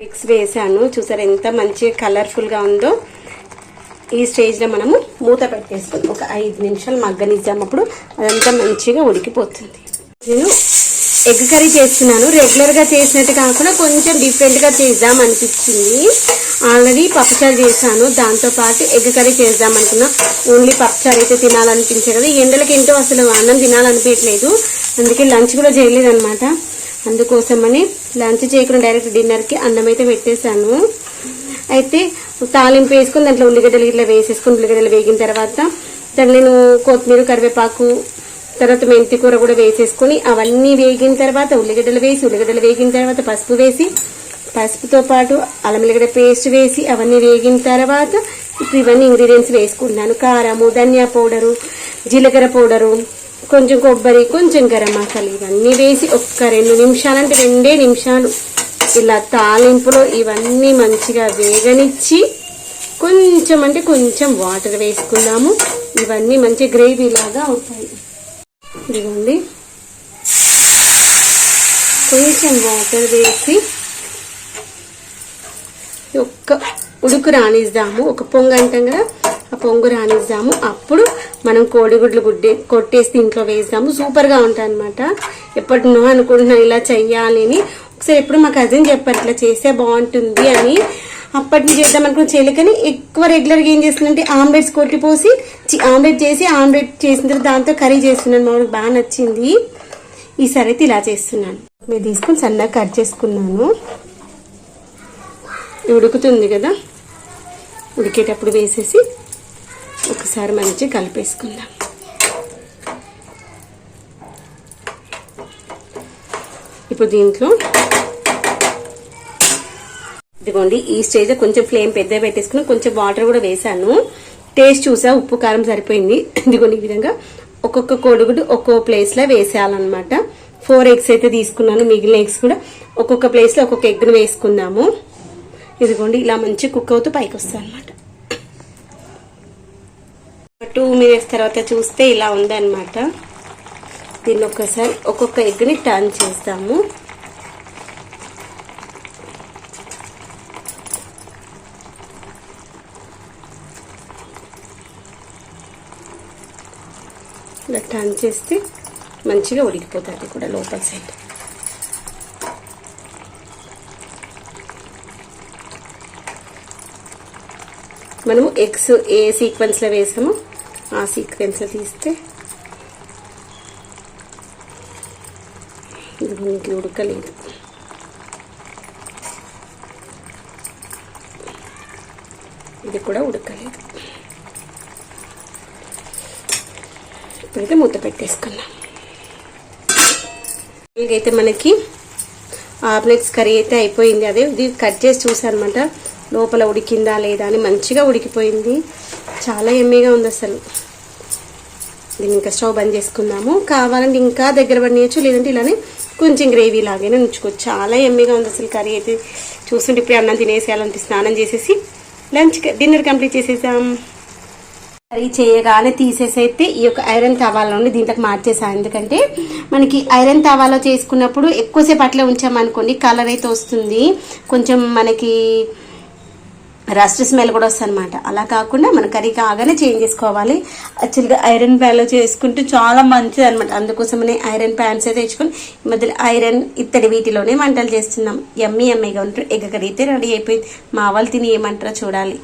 Eggs వేసాను చూసారు ఎంత మంచిగా కలర్ఫుల్గా ఉందో? ఈ స్టేజ్లో మనము మూత పెట్టేసుకుని ఒక ఐదు నిమిషాలు మగ్గనిచ్చామప్పుడు అప్పుడు. అదంతా మంచిగా ఉడికిపోతుంది. నేను ఎగ్ కర్రీ చేస్తున్నాను. రెగ్యులర్గా చేసినట్టు కాకుండా కొంచెం డిఫరెంట్గా చేద్దాం అనిపించింది. ఆల్రెడీ పప్పుచారు చేశాను. దాంతోపాటు ఎగ్ కర్రీ చేద్దాం అనుకున్నా. ఓన్లీ పప్పుచారు అయితే తినాలనిపించే కదా ఎండలకి ఏంటో అసలు అన్నం తినాలనిపించట్లేదు అందుకే లంచ్ కూడా చేయలేదు అనమాట అందుకోసమని లంచ్ చేయకుండా డైరెక్ట్ డిన్నర్కి అన్నం అయితే పెట్టేశాను. అయితే తాలింపు వేసుకుని దాంట్లో ఉల్లిగడ్డలు ఇట్లా వేసేసుకుని ఉల్లిగడ్డలు వేగిన తర్వాత దాంట్లో నేను కొత్తిమీర కరివేపాకు తర్వాత మెంతి కూర కూడా వేసేసుకుని అవన్నీ వేగిన తర్వాత ఉల్లిగడ్డలు వేసి ఉల్లిగడ్డలు వేగిన తర్వాత పసుపు వేసి పసుపుతో పాటు అల్లం ఎల్లిగడ్డ పేస్ట్ వేసి అవన్నీ వేగిన తర్వాత ఇప్పుడు ఇవన్నీ ఇంగ్రీడియంట్స్ వేసుకుంటున్నాను. కారము ధనియా పౌడరు జీలకర్ర పౌడరు కొంచెం కొబ్బరి కొంచెం గరం మసాలా ఇవన్నీ వేసి ఒక్క రెండు నిమిషాలంటే రెండే నిమిషాలు ఇలా తాలింపులో ఇవన్నీ మంచిగా వేగనిచ్చి కొంచెం అంటే కొంచెం వాటర్ వేసుకుందాము. ఇవన్నీ మంచి గ్రేవీ లాగా అవుతాయి. ఇదిగోండి. కొంచెం వాటర్ వేసి ఒక్క ఉడుకు రాణిద్దాము ఒక పొంగ అంటాం కదా? పొంగు రానిద్దాము. అప్పుడు మనం కోడిగుడ్లు గుడ్డే కొట్టేసి దీంట్లో వేద్దాము. సూపర్గా ఉంటాయి అనమాట ఎప్పటినో అనుకుంటున్నాను ఇలా చెయ్యాలి అని. ఒకసారి ఎప్పుడు మా కజిన్ చెప్పారు ఇట్లా చేస్తే బాగుంటుంది అని. అప్పటి నుంచి చేద్దాం అనుకున్న చేయలేకని ఎక్కువ రెగ్యులర్గా ఏం చేస్తుందంటే ఆమ్లెట్స్ కొట్టిపోసి ఆమ్లెట్ చేసి ఆమ్లెట్ చేసిన తర్వాత దాంతో కర్రీ చేస్తున్నాను. మాకు బాగా నచ్చింది. ఈసారి అయితే ఇలా చేస్తున్నాను. మీరు తీసుకొని సన్నగా కట్ చేసుకున్నాను. ఉడుకుతుంది కదా? ఉడికేటప్పుడు వేసేసి ఒకసారి మంచిగా కలిపేసుకుందాం. ఇప్పుడు దీంట్లో ఇదిగోండి ఈ స్టేజ్ కొంచెం ఫ్లేమ్ పెద్దగా పెట్టేసుకుని కొంచెం వాటర్ కూడా వేసాను టేస్ట్ చూసా ఉప్పు కారం సరిపోయింది. ఇదిగోండి ఈ విధంగా ఒక్కొక్క కోడిగుడ్డు ఒక్కో ప్లేస్లో వేసేయాలన్నమాట. ఫోర్ ఎగ్స్ అయితే తీసుకున్నాను మిగిలిన ఎగ్స్ కూడా ఒక్కొక్క ప్లేస్లో ఒక్కొక్క ఎగ్ను వేసుకుందాము. ఇదిగోండి ఇలా మంచి కుక్ అవుతూ పైకి వస్తాయి అనమాట టూ మినిట్స్ తర్వాత చూస్తే ఇలా ఉందన్నమాట. దీన్ని ఒక్కసారి ఒక్కొక్క ఎగ్ని టర్న్ చేస్తాము. ఇలా టర్న్ చేస్తే మంచిగా ఉడికిపోతుంది కూడా లోపల సైడ్ మనము ఎగ్స్ ఏ సీక్వెన్స్లో వేసామో ఆ సీక్వెన్స్లో తీస్తే ఇది మనకి ఉడకలేదు. ఇది కూడా ఉడకలేదు. ఇప్పుడైతే మూత పెట్టేసుకున్నాం అయితే మనకి ఆమ్లెట్స్ కర్రీ అయితే అయిపోయింది. అదే ఇది కట్ చేసి చూసానమాట లోపల ఉడికిందా లేదా అని మంచిగా ఉడికిపోయింది. చాలా ఎమ్మీగా ఉంది అసలు. దీన్ని ఇంకా స్టవ్ బంద్ చేసుకుందాము. కావాలంటే ఇంకా దగ్గర పడినచ్చు లేదంటే ఇలానే కొంచెం గ్రేవీ లాగానే ఉంచుకోవచ్చు. చాలా ఎమ్మీగా ఉంది అసలు కర్రీ అయితే. చూస్తుంటే ఇప్పుడు అన్నం తినేసేయాలంటే స్నానం చేసేసి లంచ్ డిన్నర్ కంప్లీట్ చేసేసాం కర్రీ చేయగానే తీసేసి అయితే ఈ యొక్క ఐరన్ తవాలో నుండి దీంట్లోకి మార్చేసా. ఎందుకంటే మనకి ఐరన్ తవాలో చేసుకున్నప్పుడు ఎక్కువసేపు అట్లా ఉంచామనుకోండి కలర్ అయితే వస్తుంది. కొంచెం మనకి రస్ట్ స్మెల్ కూడా వస్తుంది అనమాట అలా కాకుండా మన కర్రీ కాగానే చేంజ్ చేసుకోవాలి. యాక్చువల్గా ఐరన్ ప్యాన్లో చేసుకుంటే చాలా మంచిది అనమాట అందుకోసమనే ఐరన్ ప్యాన్స్ అయితే తెచ్చుకొని ఈ మధ్యలో ఐరన్ ఇత్తడి వీటిలోనే వంటలు చేస్తున్నాం. ఎమ్మి ఎమ్మిగా ఉంటారు ఎగ్గ రెడీ అయిపోయింది. మా వాళ్ళు తిని ఏమంటారో చూడాలి.